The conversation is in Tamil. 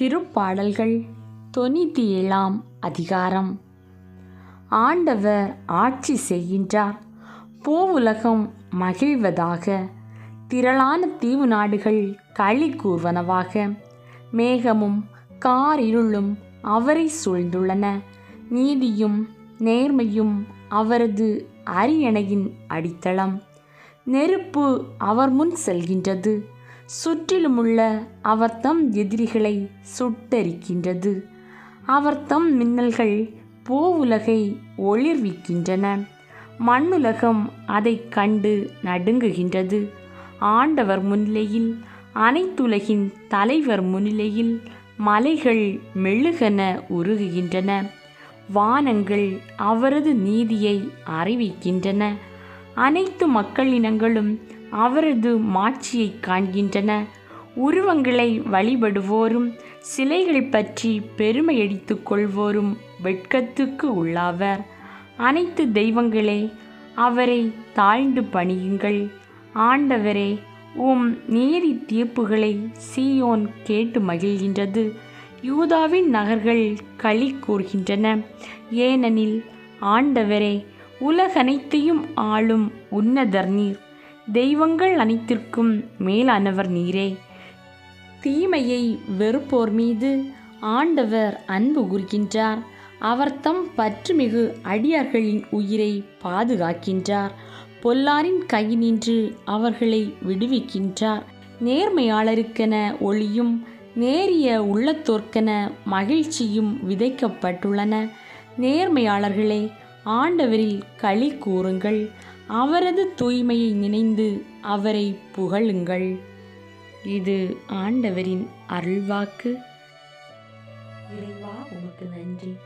திருப்பாடல்கள். தொண்ணூற்றி ஏழாம் அதிகாரம். ஆண்டவர் ஆட்சி செய்கின்றார். பூவுலகம் மகிழ்வதாக. திரளான தீவு நாடுகள் களி கூர்வனவாக. மேகமும் காரிருளும் அவரை சூழ்ந்துள்ளன. நீதியும் நேர்மையும் அவரது அரியணையின் அடித்தளம். நெருப்பு அவர் முன் செல்கின்றது. சுற்றிலுமுள்ள அவர்தம் எதிரிகளை சுட்டரிக்கின்றது. அவர்தம் மின்னல்கள் மின்னல்கள் பூவுலகை ஒளிர்விக்கின்றன. மண்ணுலகம் அதைக் கண்டு நடுங்குகின்றது. ஆண்டவர் முன்னிலையில் அனைத்துலகின் தலைவர் முன்னிலையில் மலைகள் மெழுகென உருகுகின்றன. வானங்கள் அவரது நீதியை அறிவிக்கின்றன. அனைத்து மக்களினங்களும் அவரது மாட்சியை காண்கின்றன. உருவங்களை வழிபடுவோரும் சிலைகளை பற்றி பெருமையடித்துக் கொள்வோரும் வெட்கத்துக்கு உள்ளாவர். அனைத்து தெய்வங்களே அவரை தாழ்ந்து பணியுங்கள். ஆண்டவரே உம் நீரி தீர்ப்புகளை சீயோன் கேட்டு மகிழ்கின்றது. யூதாவின் நகர்கள் களி கூறுகின்றன. ஏனெனில் ஆண்டவரே உலகனைத்தையும் ஆளும் உன்னதர் நீர். தெய்வங்கள் அனைத்திற்கும் மேலானவர் நீரே. தீமையை வெறுப்போர் மீது ஆண்டவர் அன்பு கூர்கின்றார் அவர் தம் பற்றுமிகு அடியார்களின் உயிரை பாதுகாக்கின்றார். பொல்லாரின் கை நின்று அவர்களை விடுவிக்கின்றார். நேர்மையாளருக்கென ஒளியும் நேரிய உள்ளத்தோர்க்கென மகிழ்ச்சியும் விதைக்கப்பட்டுள்ளன. நேர்மையாளர்களே ஆண்டவரில் களி கூறுங்கள். அவரது தூய்மையை நினைந்து அவரை புகழுங்கள். இது ஆண்டவரின் அருள்வாக்கு. இறைவா உமக்கு நன்றி.